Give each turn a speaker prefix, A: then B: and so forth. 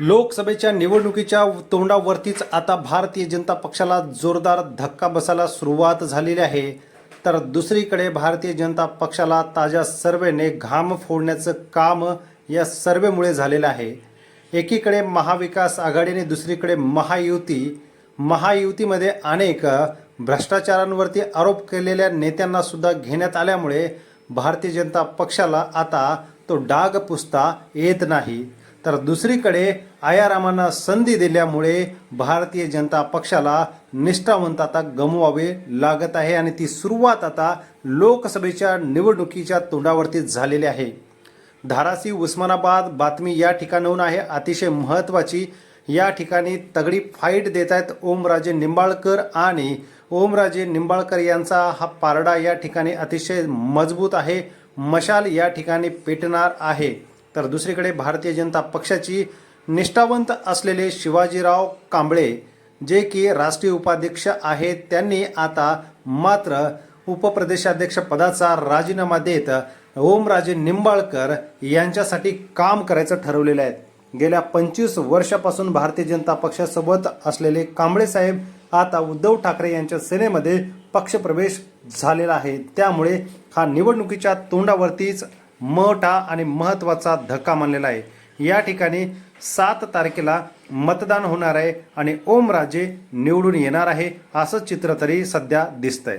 A: लोकसभेच्या निवडणुकीच्या तोंडावरतीच आता भारतीय जनता पक्षाला जोरदार धक्का बसायला सुरुवात झालेली आहे. तर दुसरीकडे भारतीय जनता पक्षाला ताज्या सर्वेने घाम फोडण्याचं काम या सर्वेमुळे झालेलं आहे. एकीकडे महाविकास आघाडीने दुसरीकडे महायुती. महायुतीमध्ये अनेक भ्रष्टाचारांवरती आरोप केलेल्या नेत्यांना सुद्धा घेण्यात आल्यामुळे भारतीय जनता पक्षाला आता तो डाग पुसता येत नाही. तर दुसरीकडे आयारामांना संधी दिल्यामुळे भारतीय जनता पक्षाला निष्ठावंत आता गमवावे लागत आहे आणि ती सुरुवात आता लोकसभेच्या निवडणुकीच्या तोंडावरती झालेली आहे. धारासी उस्मानाबाद बातमी या ठिकाणाहून आहे. अतिशय महत्त्वाची या ठिकाणी तगडी फाईट देत आहेत ओमराजे निंबाळकर आणि ओमराजे निंबाळकर यांचा हा पारडा या ठिकाणी अतिशय मजबूत आहे. मशाल या ठिकाणी पेटणार आहे. तर दुसरीकडे भारतीय जनता पक्षाची निष्ठावंत असलेले शिवाजीराव कांबळे जे की राष्ट्रीय उपाध्यक्ष आहेत त्यांनी आता मात्र उपप्रदेशाध्यक्ष पदाचा राजीनामा देत ओमराजे निंबाळकर यांच्यासाठी काम करायचं ठरवलेलं आहे. गेल्या पंचवीस वर्षापासून भारतीय जनता पक्षासोबत असलेले कांबळे साहेब आता उद्धव ठाकरे यांच्या सेनेमध्ये पक्षप्रवेश झालेला आहे. त्यामुळे हा निवडणुकीच्या तोंडावरतीच मोठा आणि महत्त्वाचा धक्का मानलेला आहे. या ठिकाणी सात तारखेला मतदान होणार आहे आणि ओमराजे निवडून येणार आहे असं चित्र तरी सध्या दिसतंय.